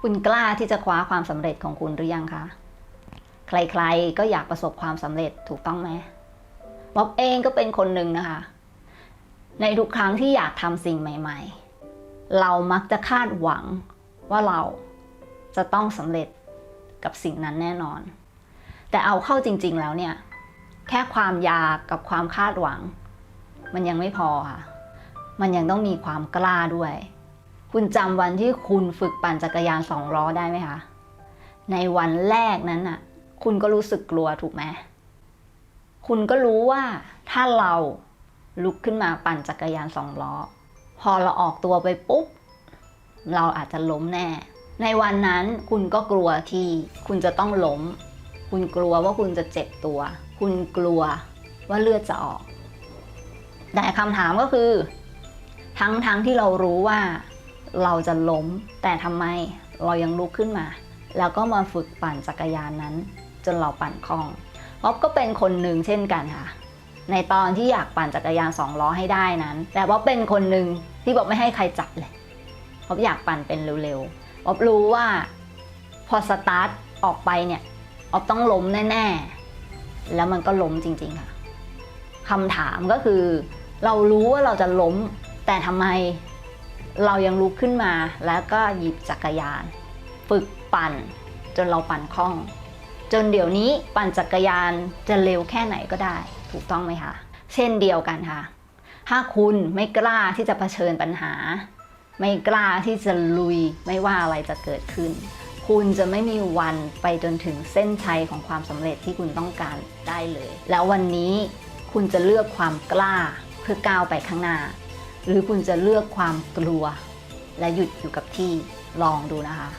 คุณกล้าที่จะคว้าความสำเร็จของคุณหรือยังคะ ใครๆก็อยากประสบความสำเร็จถูกต้องไหมบ๊อบเองก็เป็นคนหนึ่งนะคะ ในทุกครั้งที่อยากทำสิ่งใหม่ ๆ เรามักจะคาดหวังว่าเราจะต้องสำเร็จกับสิ่งนั้นแน่นอน แต่เอาเข้าจริง ๆ แล้วเนี่ย แค่ความอยากกับความคาดหวัง มันยังไม่พอค่ะ มันยังต้องมีความกล้าด้วย คุณจำวันที่คุณฝึกปั่นจักรยานสองล้อได้ไหมคะ ในวันแรกนั้นน่ะ คุณก็รู้สึกกลัวถูกไหม คุณก็รู้ว่าถ้าเราลุกขึ้นมาปั่นจักรยานสองล้อ พอเราออกตัวไปปุ๊บ เราอาจจะล้มแน่ ในวันนั้นคุณก็กลัวที่คุณจะต้องล้ม คุณกลัวว่าคุณจะเจ็บตัว คุณกลัวว่าเลือดจะออก แต่คำถามก็คือ ทั้งทั้งที่เรารู้ว่า เราจะล้ม แต่ทำไมเรายังลุกขึ้นมา แล้วก็มาฝึกปั่นจักรยานนั้น จนเราปั่นคล่องป๊อบก็เป็นคนหนึ่งเช่นกันค่ะ ในตอนที่อยากปั่นจักรยานสองล้อให้ได้นั้น แต่ว่าเป็นคนหนึ่งที่บอกไม่ให้ใครจับเลยป๊อบอยากปั่นเป็นเร็วๆป๊อบรู้ว่าพอสตาร์ทออกไปเนี่ยป๊อบต้องล้มแน่ ๆ แล้วมันก็ล้มจริง ๆ ค่ะคำถามก็คือ เรารู้ว่าเราจะล้ม แต่ทำไม เรายังลุกขึ้นมาแล้วก็หยิบจักรยาน ฝึกปั่นจนเราปั่นคล่อง จนเดี๋ยวนี้ปั่นจักรยานจะเร็วแค่ไหนก็ได้ ถูกต้องไหมคะเช่นเดียวกันค่ะ ถ้าคุณไม่กล้าที่จะเผชิญปัญหา ไม่กล้าที่จะลุยไม่ว่าอะไรจะเกิดขึ้น คุณจะไม่มีวันไปจนถึงเส้นชัยของความสำเร็จที่คุณต้องการได้เลย แล้ววันนี้คุณจะเลือกความกล้าเพื่อก้าวไปข้างหน้า หรือคุณจะเลือกความกลัว และหยุดอยู่กับที่ลองดูนะคะ